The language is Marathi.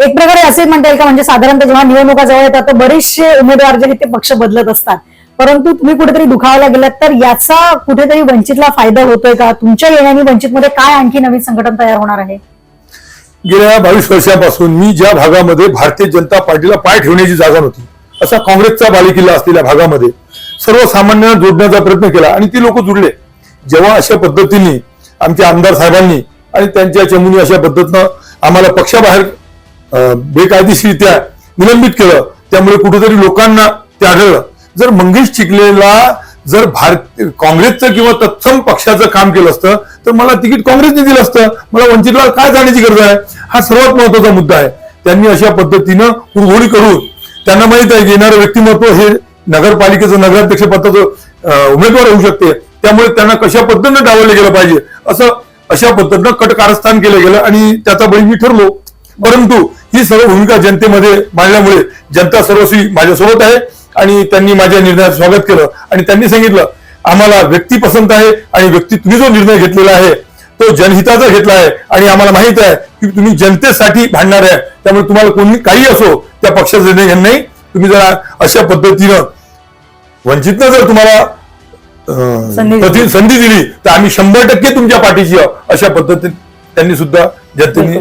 एक प्रकारे असे म्हणता येईल का म्हणजे साधारणतः जेव्हा निवडणुका जवळ येतात तर बरेचसे उमेदवार जे आहेत ते पक्ष बदलत असतात. परंतु तुम्ही कुठेतरी दुखावला गेलात तर याचा कुठेतरी वंचितला फायदा होतोय का? तुमच्या येण्याने वंचितमध्ये काय आणखी नवीन संघटन तयार होणार आहे? गेल्या बावीस वर्षापासून मी ज्या भागामध्ये भारतीय जनता पार्टीला पाय ठेवण्याची जागा नव्हती असा काँग्रेसचा बालेकिल्ला असलेल्या भागामध्ये सर्वसामान्यांना जोडण्याचा प्रयत्न केला आणि ती लोक जुडले जेव्हा अशा पद्धतीने आमच्या आमदार साहेबांनी आणि त्यांच्या चमूनी अशा पद्धतीनं आम्हाला पक्षाबाहेर बेकायदेशीरित्या निलंबित केलं. त्यामुळे कुठेतरी लोकांना ते आढळलं. जर मंगेश चिखलेला जर भारत काँग्रेसचं किंवा तत्सम पक्षाचं काम केलं असतं तर मला तिकीट काँग्रेसने दिलं असतं. मला वंचितला काय जाण्याची गरज आहे? हा सर्वात महत्त्वाचा मुद्दा आहे. त्यांनी अशा पद्धतीनं कुरघोडी करून त्यांना माहीत आहे की येणारं व्यक्तिमत्व हे नगरपालिकेचं नगराध्यक्ष पदाचं उमेदवार होऊ शकते. त्यामुळे त्यांना कशा पद्धतीनं डावलं गेलं पाहिजे? असं अशा पद्धतीनं कटकारस्थान केलं गेलं आणि त्याचा बळी मी ठरलो. परंतु ही सर्व भूमिका जनतेमध्ये मांडल्यामुळे जनता सर्वस्वी माझ्यासोबत आहे आणि त्यांनी माझ्या निर्णयात स्वागत केलं आणि त्यांनी सांगितलं आम्हाला व्यक्ती पसंत आहे आणि व्यक्ती तुम्ही जो निर्णय घेतलेला आहे तो जनहिताचा घेतला आहे आणि आम्हाला माहीत आहे की तुम्ही जनतेसाठी भांडणार आहे त्यामुळे तुम्हाला कोणी काही असो त्या पक्षाचा निर्णय घेणं नाही तुम्ही जर अशा पद्धतीनं वंचितनं जर तुम्हाला संधी दिली. तर आम्ही शंभर टक्के तुमच्या पाठीशी आहोत. अशा पद्धतीने त्यांनी सुद्धा जनतेने.